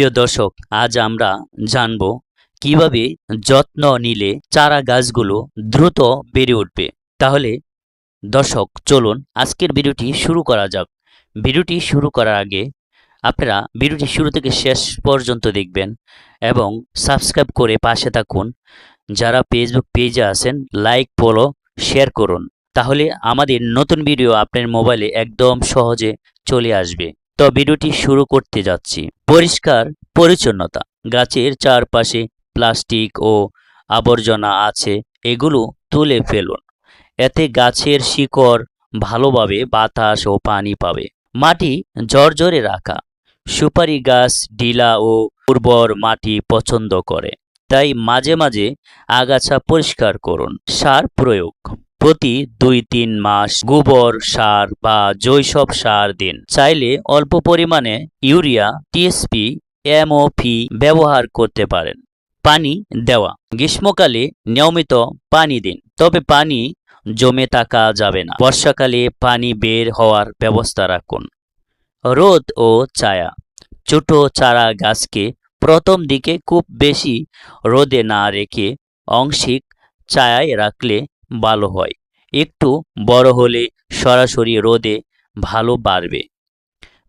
প্রিয় দর্শক, আজ আমরা জানব কীভাবে যত্ন নিলে চারা গাছগুলো দ্রুত বেড়ে উঠবে। তাহলে দর্শক, চলুন আজকের ভিডিওটি শুরু করা যাক। ভিডিওটি শুরু করার আগে আপনারা ভিডিওটি শুরু থেকে শেষ পর্যন্ত দেখবেন এবং সাবস্ক্রাইব করে পাশে থাকুন। যারা ফেসবুক পেজে আছেন, লাইক, ফলো, শেয়ার করুন। তাহলে আমাদের নতুন ভিডিও আপনার মোবাইলে একদম সহজে চলে আসবে। তো ভিডিওটি শুরু করতে যাচ্ছি। পরিষ্কার, পরিচ্ছন্নতা। গাছের চারপাশে প্লাস্টিক ও আবর্জনা আছে, এগুলো তুলে ফেলুন। এতে গাছের শিকড় ভালোভাবে বাতাস ও পানি পাবে। মাটি জর্জরে রাখা। সুপারি গাছ ঢিলা ও উর্বর মাটি পছন্দ করে। তাই মাঝে মাঝে আগাছা পরিষ্কার করুন। সার প্রয়োগ। প্রতি দুই তিন মাস গোবর, সার বা জৈসব সার দিন। চাইলে অল্প পরিমাণে ইউরিয়া টিএসপি এমওপি ব্যবহার করতে পারেন। পানি দেওয়া। গ্রীষ্মকালে নিয়মিত পানি দিন। তবে পানি জমে থাকা যাবে না। বর্ষাকালে পানি বের হওয়ার ব্যবস্থা রাখুন। রোদ ও ছায়া। ছোট চারা গাছকে প্রথম দিকে খুব বেশি রোদে না রেখে অংশিক ছায়ায় রাখলে ভালো হয়। একটু বড় হলে সরাসরি রোদে ভালো বাড়বে।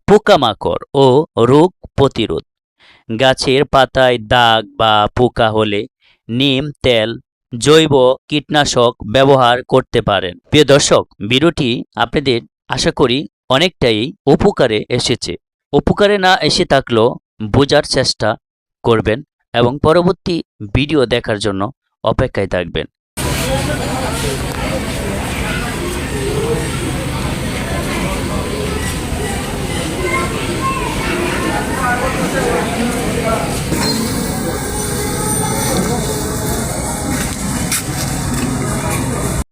পোকামাকড় ও রোগ প্রতিরোধ। গাছের পাতায় দাগ বা পোকা হলে নিম, তেল, জৈব কীটনাশক ব্যবহার করতে পারেন। প্রিয় দর্শক, ভিডিওটি আপনাদের আশা করি অনেকটাই উপকারে এসেছে। উপকারে না এসে থাকলেও বোঝার চেষ্টা করবেন এবং পরবর্তী ভিডিও দেখার জন্য অপেক্ষায় থাকবেন।